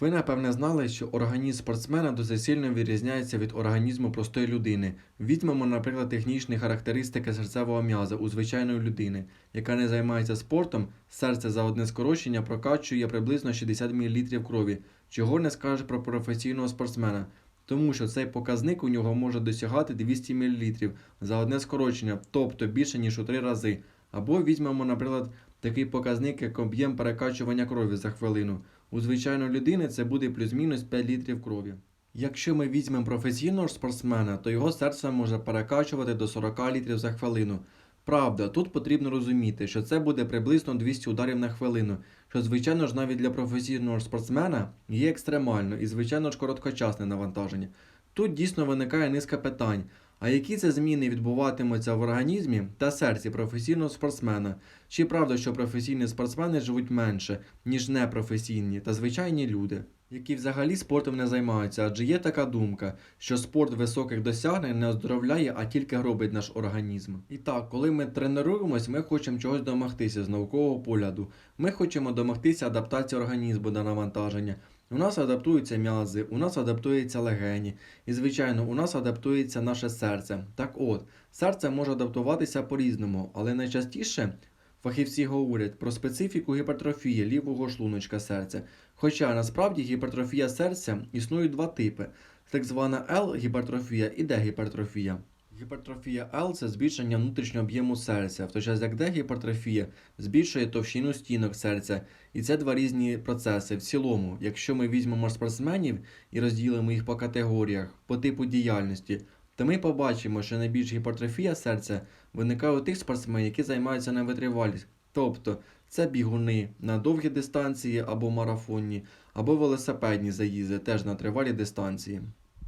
Ви напевне знали, що організм спортсмена дуже сильно відрізняється від організму простої людини. Візьмемо, наприклад, технічні характеристики серцевого м'яза у звичайної людини, яка не займається спортом, серце за одне скорочення прокачує приблизно 60 мл крові, чого не скажеш про професійного спортсмена. Тому що цей показник у нього може досягати 200 мл за одне скорочення, тобто більше ніж у 3 рази. Або візьмемо, наприклад, такий показник, як об'єм перекачування крові за хвилину. У звичайної людини це буде плюс-мінус 5 літрів крові. Якщо ми візьмемо професійного спортсмена, то його серце може перекачувати до 40 літрів за хвилину. Правда, тут потрібно розуміти, що це буде приблизно 200 ударів на хвилину, що, звичайно ж, навіть для професійного спортсмена є екстремально і, звичайно ж, короткочасне навантаження. Тут дійсно виникає низка питань. А які це зміни відбуватимуться в організмі та серці професійного спортсмена? Чи правда, що професійні спортсмени живуть менше, ніж непрофесійні та звичайні люди, які взагалі спортом не займаються? Адже є така думка, що спорт високих досягнень не оздоровляє, а тільки робить наш організм. І так, коли ми тренуємось, ми хочемо чогось домогтися з наукового погляду. Ми хочемо домогтися адаптації організму до навантаження. У нас адаптуються м'язи, у нас адаптуються легені, і, звичайно, у нас адаптується наше серце. Так от, серце може адаптуватися по-різному, але найчастіше фахівці говорять про специфіку гіпертрофії лівого шлуночка серця. Хоча насправді гіпертрофія серця існують два типи: так звана L-гіпертрофія і D-гіпертрофія. Гіпертрофія L це збільшення внутрішнього об'єму серця, в той час як D-гіпертрофія збільшує товщину стінок серця. І це два різні процеси. В цілому, якщо ми візьмемо спортсменів і розділимо їх по категоріях, по типу діяльності, то ми побачимо, що найбільш гіпертрофія серця виникає у тих спортсменів, які займаються на витривалість. Тобто це бігуни на довгі дистанції або марафонні, або велосипедні заїзди теж на тривалі дистанції.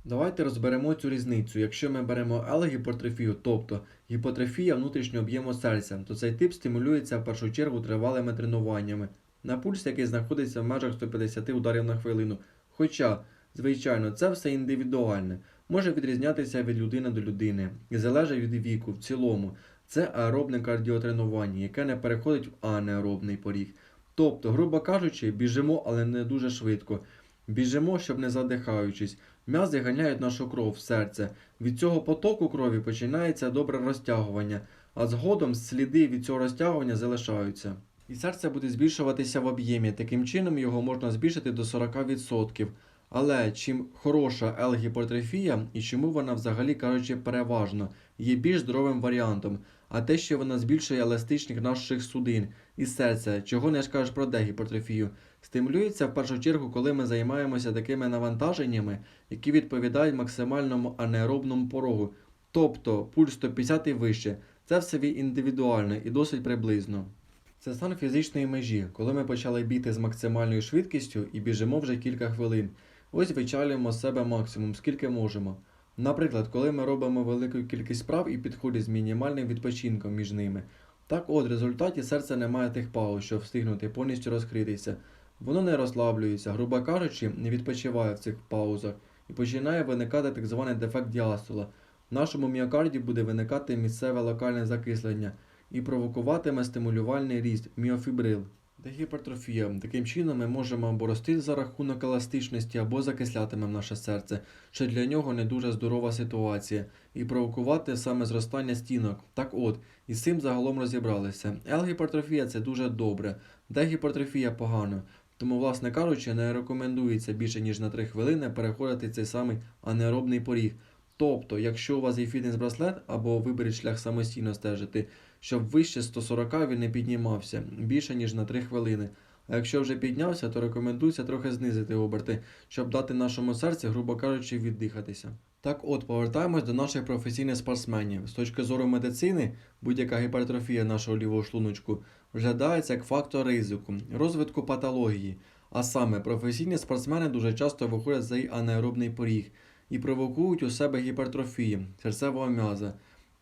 Давайте розберемо цю різницю. Якщо ми беремо L-гіпертрофію, тобто гіпотрофія внутрішнього об'єму серця, то цей тип стимулюється в першу чергу тривалими тренуваннями на пульс, який знаходиться в межах 150 ударів на хвилину. Хоча, звичайно, це все індивідуальне, може відрізнятися від людини до людини і залежить від віку в цілому. Це аеробне кардіотренування, яке не переходить в анаеробний поріг. Тобто, грубо кажучи, біжимо, але не дуже швидко. Біжимо, щоб не задихаючись. М'язи ганяють нашу кров в серце. Від цього потоку крові починається добре розтягування, а згодом сліди від цього розтягування залишаються. І серце буде збільшуватися в об'ємі. Таким чином його можна збільшити до 40%. Але чим хороша L-гіпертрофія і чому вона взагалі кажучи переважно, є більш здоровим варіантом, а те, що вона збільшує еластичність наших судин і серця, чого не скажеш про дегіпертрофію, стимулюється в першу чергу, коли ми займаємося такими навантаженнями, які відповідають максимальному анаеробному порогу, тобто пульс 150 і вище. Це все індивідуально і досить приблизно. Це стан фізичної межі, коли ми почали бігти з максимальною швидкістю і біжимо вже кілька хвилин. Ось вичалюємо з себе максимум, скільки можемо. Наприклад, коли ми робимо велику кількість справ і підходить з мінімальним відпочинком між ними. Так от, в результаті серце не має тих пауз, щоб встигнути повністю розкритися. Воно не розслаблюється, грубо кажучи, не відпочиває в цих паузах і починає виникати так званий дефект діастола. В нашому міокарді буде виникати місцеве локальне закислення і провокуватиме стимулювальний ріст міофібрил. Дегіпертрофія. Таким чином ми можемо або рости за рахунок еластичності, або закислятиме наше серце, що для нього не дуже здорова ситуація, і провокувати саме зростання стінок. Так от, і з цим загалом розібралися. L-гіпертрофія це дуже добре, дегіпертрофія погано. Тому, власне кажучи, не рекомендується більше ніж на 3 хвилини переходити цей самий анеробний поріг. Тобто, якщо у вас є фітнес-браслет або виберіть шлях самостійно стежити, щоб вище 140 він не піднімався більше ніж на 3 хвилини. А якщо вже піднявся, то рекомендується трохи знизити оберти, щоб дати нашому серцю, грубо кажучи, віддихатися. Так от, повертаємось до наших професійних спортсменів. З точки зору медицини, будь-яка гіпертрофія нашого лівого шлуночку розглядається як фактор ризику, розвитку патології. А саме професійні спортсмени дуже часто виходять за анаеробний поріг і провокують у себе гіпертрофії серцевого м'яза.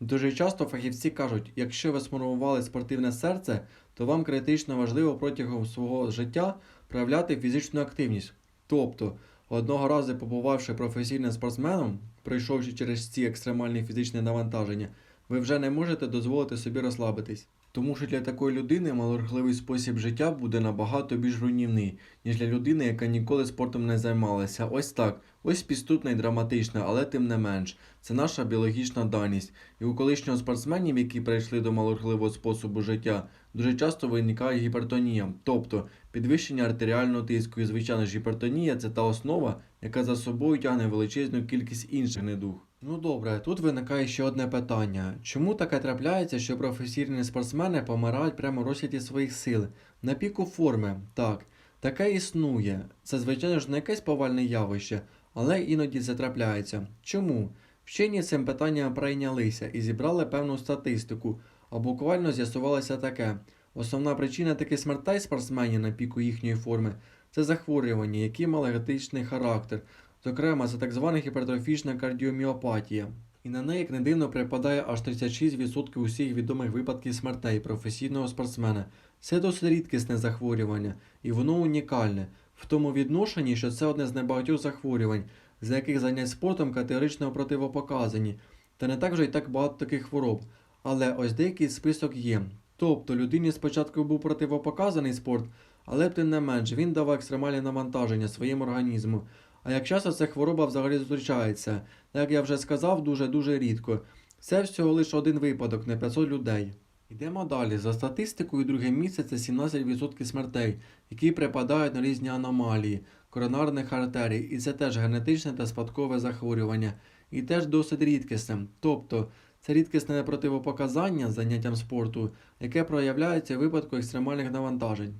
Дуже часто фахівці кажуть, якщо ви сформували спортивне серце, то вам критично важливо протягом свого життя проявляти фізичну активність. Тобто, одного разу побувавши професійним спортсменом, пройшовши через ці екстремальні фізичні навантаження, ви вже не можете дозволити собі розслабитись. Тому що для такої людини малорухливий спосіб життя буде набагато більш руйнівний, ніж для людини, яка ніколи спортом не займалася. Ось так. Ось підступно і драматично, але тим не менш. Це наша біологічна даність. І у колишнього спортсменів, які перейшли до малорухливого способу життя, дуже часто виникає гіпертонія, тобто підвищення артеріального тиску. І звичайно ж гіпертонія це та основа, яка за собою тягне величезну кількість інших недуг. Ну добре, тут виникає ще одне питання. Чому таке трапляється, що професійні спортсмени помирають прямо в розсвіті своїх сил? На піку форми, так, таке існує. Це, звичайно ж, не якесь повальне явище, але іноді це трапляється. Чому? Вчені цим питанням прийнялися і зібрали певну статистику, а буквально з'ясувалося таке. Основна причина таких смертей спортсменів на піку їхньої форми це захворювання, які мали генетичний характер. Зокрема, це так звана гіпертрофічна кардіоміопатія. І на неї, як не дивно, припадає аж 36% усіх відомих випадків смертей професійного спортсмена. Це досить рідкісне захворювання, і воно унікальне в тому відношенні, що це одне з небагатьох захворювань, за яких занять спортом категорично противопоказані, та не так вже й так багато таких хвороб. Але ось деякий список є. Тобто людині спочатку був противопоказаний спорт, але тим не менш він давав екстремальне навантаження своєму організму. А як часто ця хвороба взагалі зустрічається? Як я вже сказав, дуже-дуже рідко. Це всього лише один випадок на 500 людей. Йдемо далі. За статистикою, друге місце це 17% смертей, які припадають на різні аномалії, коронарних артерій, і це теж генетичне та спадкове захворювання, і теж досить рідкісне. Тобто, це рідкісне противопоказання заняттям спорту, яке проявляється у випадку екстремальних навантажень.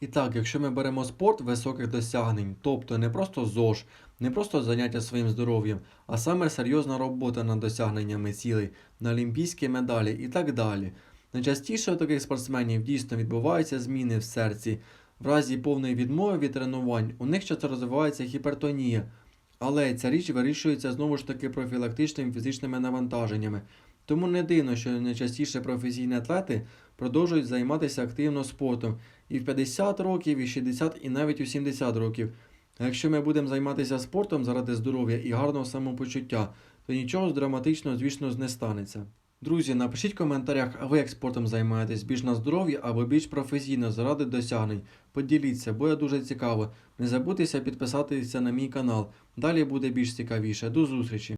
І так, якщо ми беремо спорт високих досягнень, тобто не просто ЗОЖ, не просто заняття своїм здоров'ям, а саме серйозна робота над досягненнями цілей, на олімпійські медалі і так далі. Найчастіше у таких спортсменів дійсно відбуваються зміни в серці. В разі повної відмови від тренувань у них часто розвивається гіпертонія, але ця річ вирішується знову ж таки профілактичними фізичними навантаженнями. Тому не дивно, що найчастіше професійні атлети продовжують займатися активно спортом і в 50 років, і в 60, і навіть у 70 років. А якщо ми будемо займатися спортом заради здоров'я і гарного самопочуття, то нічого драматичного, звісно, не станеться. Друзі, напишіть в коментарях, а ви як спортом займаєтесь більш на здоров'я або більш професійно заради досягнень. Поділіться, буде дуже цікаво. Не забудьте підписатися на мій канал. Далі буде більш цікавіше. До зустрічі!